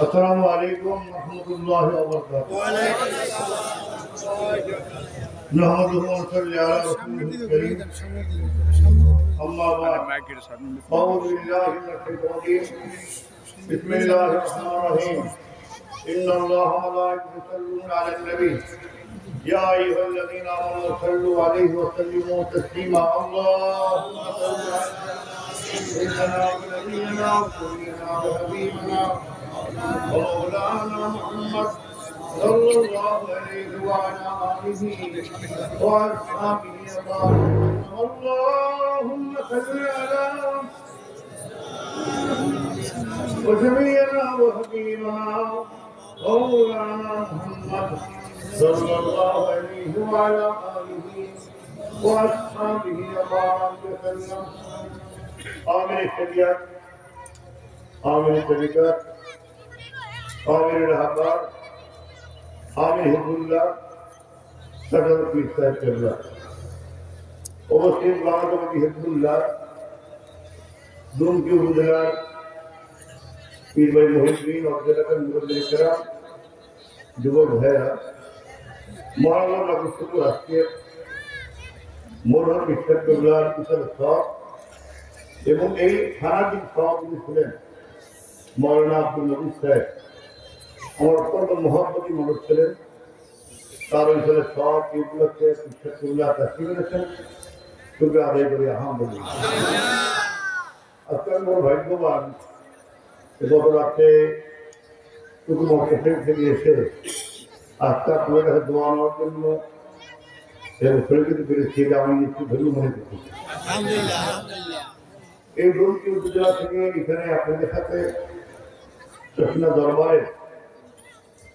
السلام عليكم ورحمة الله وبركاته نحمده ونصلي على رسوله الكريم أما بعد أعوذ بالله من الشيطان الرجيم بسم الله الرحمن الرحيم إن الله وملائكته يصلون على النبي يا أيها الذين آمنوا صلوا عليه وسلموا تسليما اللهم صل على سيدنا ونبينا وسيدنا وحبيبنا ومولانا محمد صلى الله عليه وعلى آله وأصحابه وسلم اللهم صل على وجميعنا وحبيبنا مولانا محمد صلى الله عليه وعلى آله وأصحابه وبارك وسلم عامل الشريعت عامل الشركات عامل الأحبار عامل حب الله صدر في سيد الله ومسلم بعض حب الله دون کی حضرات পীর ভাই মহিদ্দিন অবজেলাকার মুরব্বী কেরাম যুবক ভাইয়েরা মহানগর নগর আজকে মোরহর বিশ্বাস বিশাল সব এবং এই থানাটির সভাপতি ছিলেন, মৌলানা আব্দুল নবী সাহেব, আমার অত্যন্ত মহাপতি মানুষ ছিলেন। তার অঞ্চলে সব এই উপলক্ষে শিক্ষার্থীগুলা চাকরি করেছেন তোকে আদায় করি আহমদুল্লাহ আজকে আমি বড় ভাগ্যবান গত রাত্রে থেকে এসে কাছে দোয়া নেওয়ার জন্য দিতে পেরেছি এটা আমি একটু ধন্য মনে করছি এই উপজেলা থেকে এখানে আপনাদের সাথে চশমা দরবারের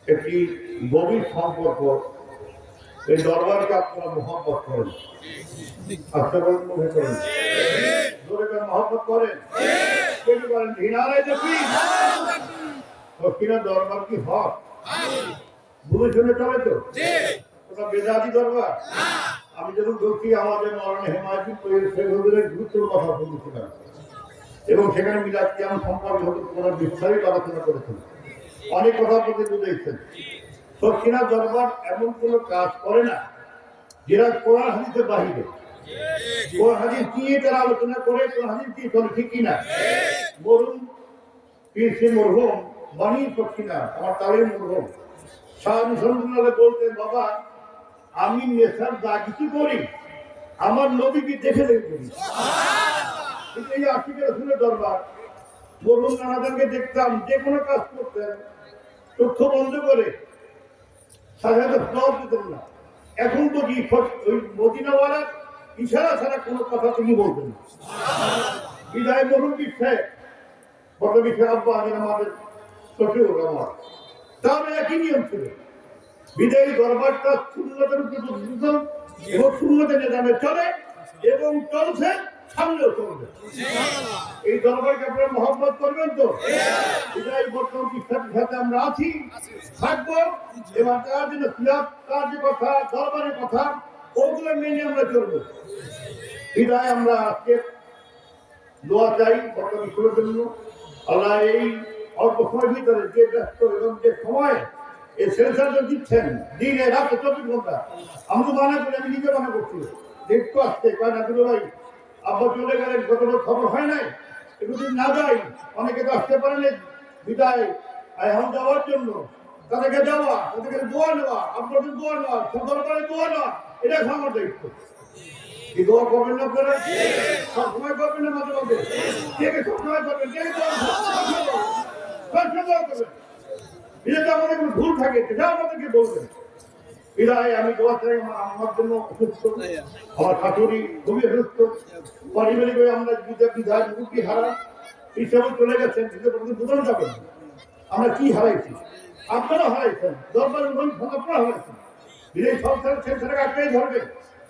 একটি গভীর সম্পর্ক এই দরবারকে আপনারা মহব্বত করেন। করেন মনে করেন। মহব্বত করেন। কেটে ঘৃণারায় দেখি দরবার কি হক? বুঝে শুনে চলে তো? ওটা বেদাদি দরবার। আমি যখন ঢুকি আমাদের মরণে হেমায়তি শেখের গুরুত্বের কথা বলেছিলাম। এবং সেখানে মিলাদ কেমন সম্পর্কে হতো কোনো বিস্তারিত আলোচনা করেছেন। অনেক কথা আপনাদের বুঝেছেন দক্ষিণা দরবার এমন কোনো কাজ করে না যেটা কোরআন হাদিসের বাহিরে। হাদিস তারা আলোচনা করে কোরআন হাদিস দিয়ে চলে ঠিক কিনা? সে মরহুম? বাণী দক্ষিণা আমার তালের মরহুম। বলতেন বাবা আমি নেশার যা কিছু করি আমার নবীকে দেখে দেখে করি। কিন্তু এই আশিকের শুনে দরবার বলুন নানাদানকে দেখতাম যে কোনো কাজ করতেন চক্ষু বন্ধ করে সাধারণত ফল দিতেন না। এখন তো কি ফস- ওই মদিনাওয়ালা ইশারা ছাড়া কোনো কথা তিনি বলতেন না। বিদায় কি সাহেব বড় বিষয় আব্বা, আগে আমাদের শ্বশুর আমার। তার একই নিয়ম ছিল। বিদায়ী দরবারটা শূন্যতার উপরে প্রতিষ্ঠিত, এবং শূন্যতা নিজামে চলে, এবং চলছে সামনেও চলবে। এই দরবারকে আপনারা মহব্বত করবেন তো? বিদায়ী বর্তমান শিক্ষার্থীর সাথে আমরা আছি, থাকব। এবার তার জন্য তার কথা, দরবারের কথা ওগুলো মেনে আমরা চলবো। বিদায় আমরা আজকে দোয়া চাই বর্তমান শুরুর জন্য আল্লাহ এই অল্প সময়ের ভিতরে যে ব্যস্ত এবং যে সময় এই সেন্সারটা দিচ্ছেন, দিনে রাতে চব্বিশ ঘণ্টা, আমি তো মানা করি, আমি নিজে মানা করছি। দেখতে আসতে কারণ আব্দুল ভাই? আব্বা চলে গেলেন কতটা খবর হয় নাই, একটু না যাই, অনেকে তো আসতে পারেন বিদায় এখন যাওয়ার জন্য। তাদেরকে যাওয়া তাদেরকে দোয়া নেওয়া, আপনাদের দোয়া নেওয়া দোয়া নেওয়া এটা আমার দায়িত্ব। কি দোয়া করবেন না সবসময় করবেন না মাঝে মাঝে কে সবসময় করবেন? কে করবেন? দোয়া আমাদের কোনো ভুল থাকে সেটা আমাদেরকে বলবেন বিদায়, আমি দোয়া চাই আমার জন্য অসুস্থ, আমার শাশুড়ি খুবই অসুস্থ। পারিবারিক আমরা বিদায় হারা চলে গেছেন বোঝানো যাবে না। আমরা কি হারাইছি? আপনারা হারাইছেন। দরবার আপনারা হারাইছেন। বিদায় সংসার সেখানে আটকাই ধরবে?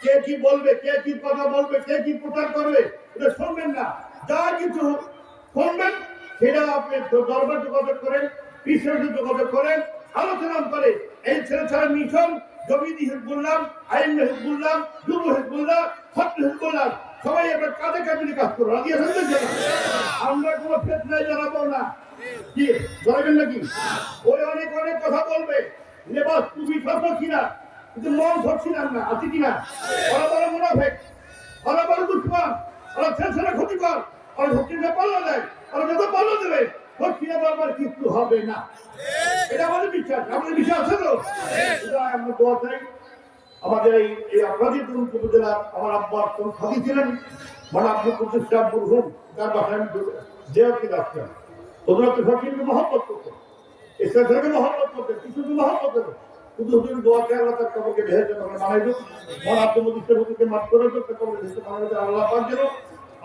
কে কি বলবে? কে কি কথা বলবে? কে কি প্রচার করবে? এটা শুনবেন না। যা কিছু শুনবেন। সেটা আপনি দরবার যোগাযোগ করেন বিশ্বের যোগাযোগ করেন, আলোচনা করে। এই ছেলে ছেলে মিশন জমিদি হিজবুল্লাহ আইন হিজবুল্লাহ যুব হিজবুল্লাহ ছাত্র হিজবুল্লাহ সবাই এবার কাঁধে কাঁধে কাজ করো। রাজি আমরা কোনো ফেতনায় জানাব না। কি? ধরবেন নাকি? ওই অনেক অনেক কথা বলবে। লেবাস টুপি সব কিনা? কিন্তু মন ধরছিলাম না, আছে কিনা? ওরা বড় মুনাফেক ওরা বড় দুশ্মন ওরা ছেলে ছেলে ক্ষতি কর ওরা পাল্লা দেয় ওরা যত পাল্লা দেবে ভক্তিটা বারবার কিছু হবে না। এটা আমাদের বিশ্বাস আমাদের বিশ্বাস আছে তো? আমরা দোয়া চাই। আমাদের এই এই আপনাদের উপজেলার আমার আব্বা কোন সাথী ছিলেন মানে আপনি সাহেব বুরহুম তার বাসায় আমি দেওয়াকে রাখতাম তোমরা করতো। ইসলামকে করতে কিছুকে মহব্বত করতে। শুধু হুজুর দোয়া কে আল্লাহ তার করে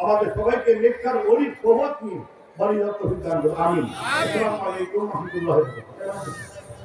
আমাদের সবাইকে নেককার ওলির প্রভাত নিয়ে আসসালামু আলাইকুম রহমতুল্লাহ